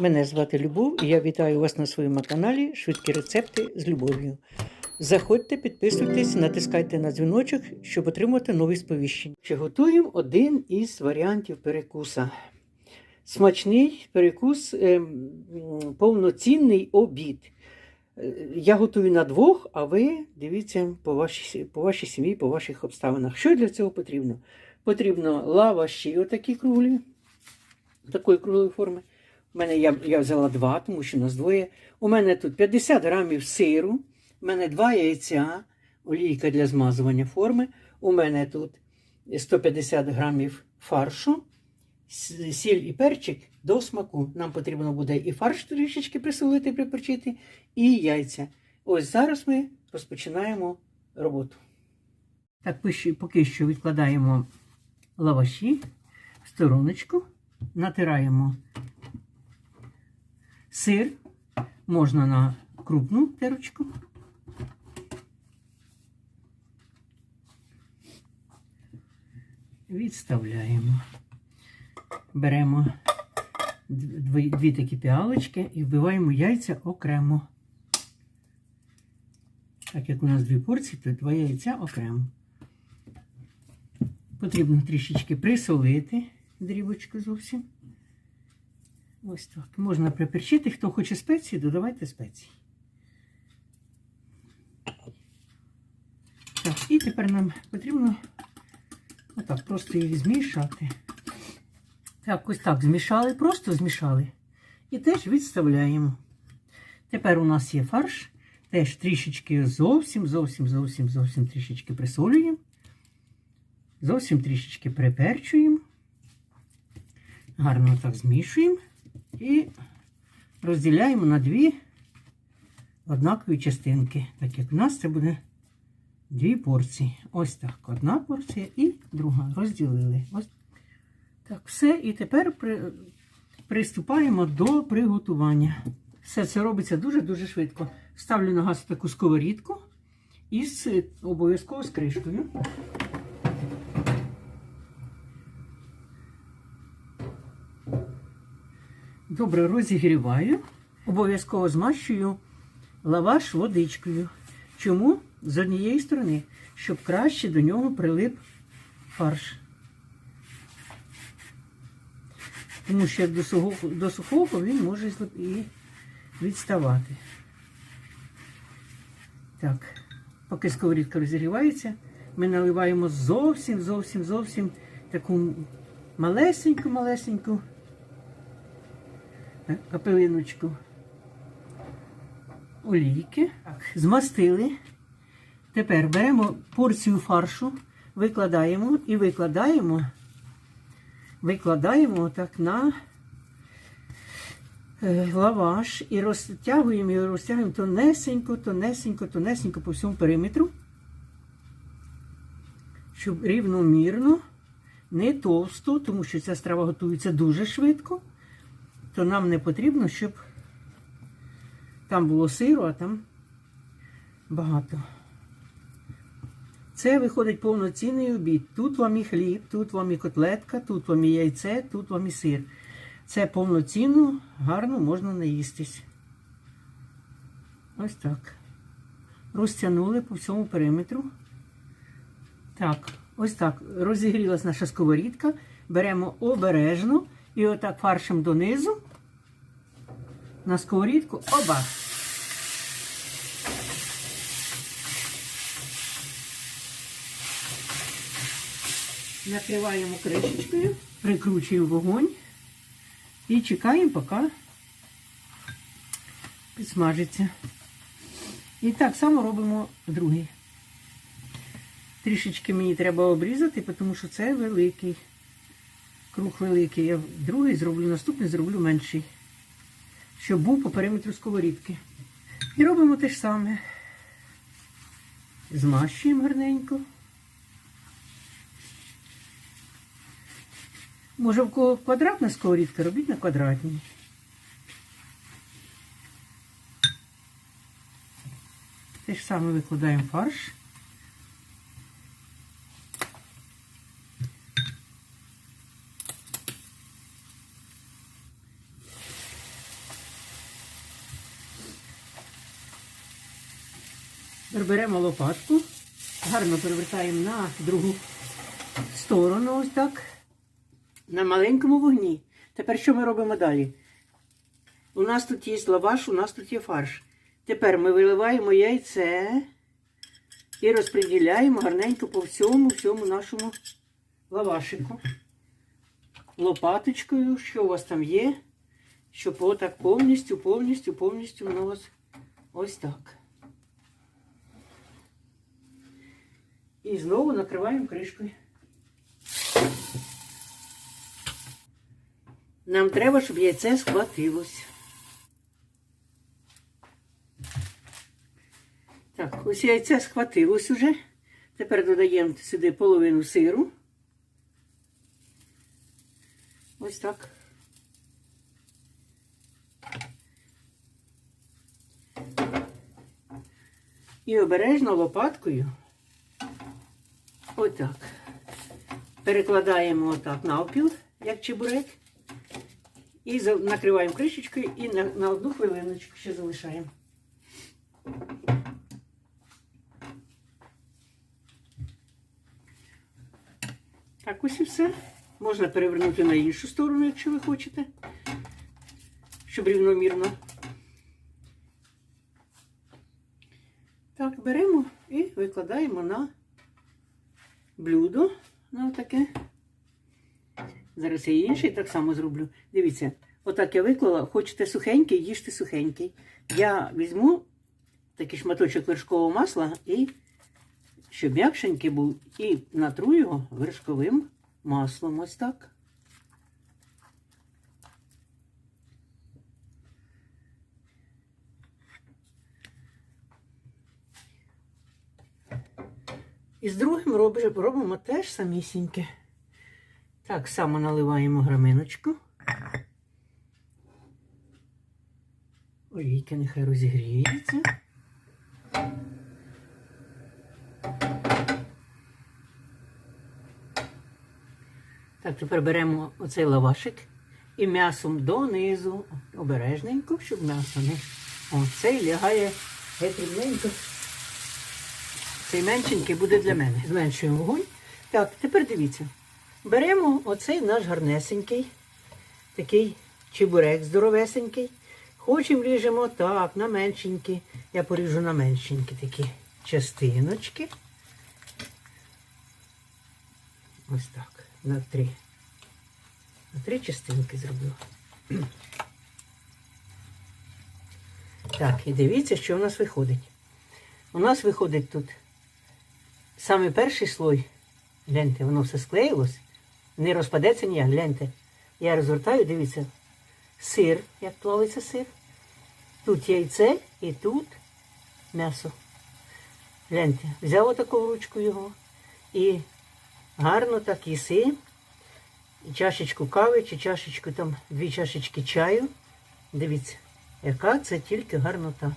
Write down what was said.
Мене звати Любов і я вітаю вас на своєму каналі Швидкі рецепти з любов'ю. Заходьте, підписуйтесь, натискайте на дзвіночок, щоб отримати нові сповіщення. Готуємо один із варіантів перекуса. Смачний перекус, ем, повноцінний обід. Е, Я готую на двох, а ви дивіться по вашій, по вашій сім'ї, по ваших обставинах. Що для цього потрібно? Потрібно лаваші, отакі круглі, такої круглої форми. У мене я, я взяла два, тому що нас двоє. У мене тут 50 грамів сиру, у мене два яйця, олійка для змазування форми. У мене тут 150 грамів фаршу, сіль і перчик до смаку. Нам потрібно буде і фарш трішечки присолити, приперчити, і яйця. Ось зараз ми розпочинаємо роботу. Так, поки що відкладаємо лаваші в стороночку, натираємо сир, можна на крупну терочку. Відставляємо. Беремо дві, дві такі піалочки і вбиваємо яйця окремо. Так як у нас дві порції, то два яйця окремо. Потрібно трішечки присолити дрібочку зовсім. Ось так. Можна приперчити. Хто хоче спеції, додавайте спеції. Так, і тепер нам потрібно отак просто їх змішати. Так, ось так змішали, просто змішали. І теж відставляємо. Тепер у нас є фарш. Теж трішечки зовсім, зовсім, зовсім, зовсім трішечки присолюємо. Зовсім трішечки приперчуємо. Гарно так змішуємо. І розділяємо на дві однакові частинки. Так як у нас це буде дві порції. Ось так. Одна порція і друга. Розділили. Ось так, все. І тепер при... приступаємо до приготування. Все це робиться дуже-дуже швидко. Ставлю на газ таку сковорідку із обов'язково з кришкою. Добре розігріваю. Обов'язково змащую лаваш водичкою. Чому? З однієї сторони, щоб краще до нього прилип фарш. Тому що як до сухого, він може і відставати. Так, поки сковорідка розігрівається, ми наливаємо зовсім, зовсім, зовсім таку малесеньку-малесеньку капелиночку олійки. Так, змастили. Тепер беремо порцію фаршу, викладаємо і викладаємо, викладаємо так на е, лаваш і розтягуємо і розтягуємо тонесенько, тонесенько, тонесенько по всьому периметру, щоб рівномірно, не товсто, тому що ця страва готується дуже швидко то нам не потрібно, щоб там було сиру, а там багато. Це виходить повноцінний обід. Тут вам і хліб, тут вам і котлетка, тут вам і яйце, тут вам і сир. Це повноцінно, гарно можна наїстись. Ось так. Розтягнули по всьому периметру. Так, ось так. Розігрілась наша сковорідка. Беремо обережно. І отак фаршем донизу на сковорідку. Оба. Накриваємо кришечкою, прикручуємо вогонь і чекаємо, поки підсмажиться. І так само робимо другий. Трішечки мені треба обрізати, тому що це великий. Круг великий. Я другий зроблю, наступний зроблю менший. Щоб був по периметру сковорідки. І робимо те ж саме. Змащуємо гарненько. Може, в кого квадратна сковорідка, робіть на квадратній. Те ж саме викладаємо фарш. Беремо лопатку, гарно перевертаємо на другу сторону, ось так. На маленькому вогні. Тепер що ми робимо далі? У нас тут є лаваш, у нас тут є фарш. Тепер ми виливаємо яйце і розподіляємо гарненько по всьому, всьому нашому лавашику. Лопаточкою, що у вас там є, щоб отак повністю, повністю, повністю воно ось так. І знову накриваємо кришкою. Нам треба, щоб яйце схватилось. Так, ось яйце схватилось уже. Тепер додаємо сюди половину сиру. Ось так. І обережно лопаткою. Отак. Перекладаємо отак навпіл, як чебурек. І накриваємо кришечкою і на, на одну хвилиночку ще залишаємо. Так, ось і все. Можна перевернути на іншу сторону, якщо ви хочете, щоб рівномірно. Так, беремо і викладаємо на блюдо. Ну, таке. Зараз я інший так само зроблю. Дивіться, отак я виклала. Хочете сухенький, їжте сухенький. Я візьму такий шматочок вершкового масла і щоб м'якшенький був, і натру його вершковим маслом. Ось так. І з другим робимо, теж самісіньке. Так само наливаємо граминочку. Олійка нехай розігріється. Так, тепер беремо оцей лавашик і м'ясом донизу, обережненько, щоб м'ясо не. О, цей лягає геть. Цей меншенький буде для мене. Зменшуємо вогонь. Так, тепер дивіться. Беремо оцей наш гарнесенький, такий чебурек здоровесенький. Хочемо ріжемо так, на меншенькі. Я поріжу на меншенькі такі частиночки. Ось так, на три. На три частинки зроблю. Так, і дивіться, що у нас виходить. У нас виходить тут саме перший слой. Гляньте, воно все склеїлось, не розпадеться ніяк, гляньте. Я розвертаю, дивіться, сир, як плавиться сир. Тут яйце і тут м'ясо. Гляньте, взяв отаку ручку його і гарно так їси. І чашечку кави, чи чашечку там, дві чашечки чаю. Дивіться, яка це тільки гарнота.